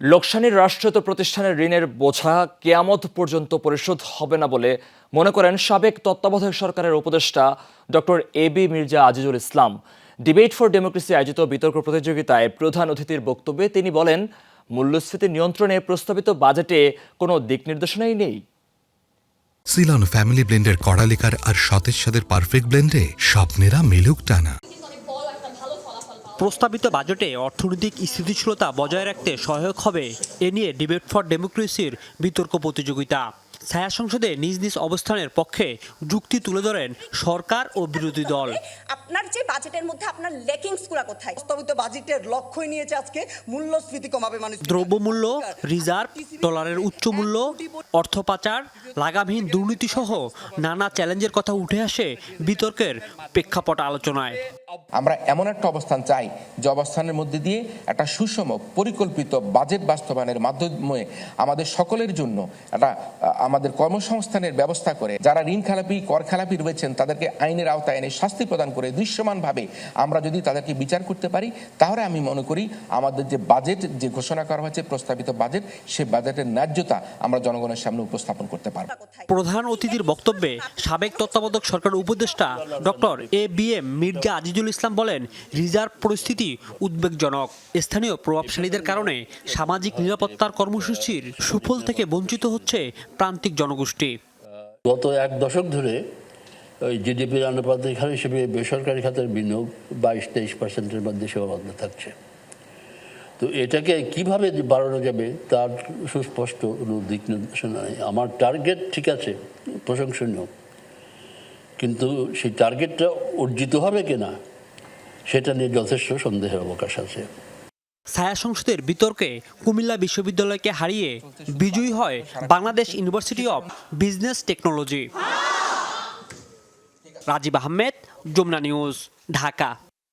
লোকসানির রাষ্ট্রায়ত্ত প্রতিষ্ঠানের ঋণের বোঝা কেয়ামত পর্যন্ত পরিশোধ হবে না বলে মনে করেন সাবেক তত্ত্বাবধায়ক সরকারের উপদেষ্টা doctor A B Mirza Azizul Islam. Debate for democracy আয়োজিত বিতর্ক প্রতিযোগিতায় প্রধান অতিথির বক্তব্যে তিনি বলেন, মূল্যস্ফীতি নিয়ন্ত্রণে প্রস্তাবিত বাজেটে কোনো দিক নির্দেশনাই নেই। সিলন ফ্যামিলি ব্লেন্ডের কড়ালিকার আর সতেজ সাদের পারফেক্ট ব্লেন্ডে স্বপ্নেরা মেলুক টানা। প্রস্তাবিত বাজেটে অর্থনৈতিক স্থিতিশীলতা বজায় রাখতে সহায়ক হবে। এ নিয়ে ডিবেট ফর ডেমোক্রেসির বিতর্ক প্রতিযোগিতা। ছায়া সংসদে নিজ নিজ অবস্থানের পক্ষে যুক্তি তুলে ধরেন সরকার ও বিরোধী দল। আপনার যে বাজেটের মধ্যে আপনার লেকিংসগুলো কোথায়? প্রস্তাবিত বাজেটের লক্ষ্যই নিয়েছে আজকে মূল্যস্ফীতি কমাবে মানুষ। দ্রব্যমূল্য রিজার্ভ ডলারের উচ্চ মূল্য অর্থ পাচার লাগামহীন দুর্নীতি সহ নানা চ্যালেঞ্জের কথা উঠে আসে বিতর্কের প্রেক্ষাপট আলোচনায়। আমরা এমন একটা অবস্থান চাই যে অবস্থানের মধ্যে দিয়ে একটা সুষম পরিকল্পিত বাজেট বাস্তবায়নের মাধ্যমে আমাদের সকলের জন্য একটা আহ, আমাদের কর্মসংস্থানের ব্যবস্থা করে, যারা ঋণ খেলাপি, কর খেলাপি রয়েছেন, তাদেরকে আইনের আওতায় এনে শাস্তি প্রদান করে দৃশ্যমানভাবে আমরা যদি তাদেরকে বিচার করতে পারি, তাহলে আমি মনে করি আমাদের যে বাজেট যে ঘোষণা করা হয়েছে, প্রস্তাবিত বাজেট, সে বাজেটের ন্যায্যতা আমরা জনগণের সামনে উপস্থাপন করতে পারব। প্রধান অতিথির বক্তব্যে সাবেক তত্ত্বাবধায়ক সরকার উপদেষ্টা doctor A B M Mirza Azizul Islam বলেন, রিজার্ভ পরিস্থিতি উদ্বেগজনক। স্থানীয় প্রভাবশালীদের কারণে সামাজিক নিরাপত্তার কর্মসূচির সুফল থেকে বঞ্চিত হচ্ছে প্রান্তিক জনগোষ্ঠী। গত এক দশক ধরে ওই জিডিপির আনুপাতিক হার হিসেবে বেসরকারি খাতের বিনিয়োগ বাইশ তেইশ পার্সেন্টের মধ্যে সীমাবদ্ধ থাকছে। তো এটাকে কীভাবে বাড়ানো যাবে তার সুস্পষ্ট কোনো দিক নির্দেশনা নেই। আমার টার্গেট ঠিক আছে, প্রশংসনীয়। কিন্তু সেই টার্গেটটা অর্জিত হবে কিনা, সেটা নিয়ে যথেষ্ট সন্দেহের অবকাশ আছে। ছায়া সংসদের বিতর্কে কুমিল্লা বিশ্ববিদ্যালয়কে হারিয়ে বিজয়ী হয় Bangladesh university of business technology Rajib Ahmed, Jamuna news, Dhaka.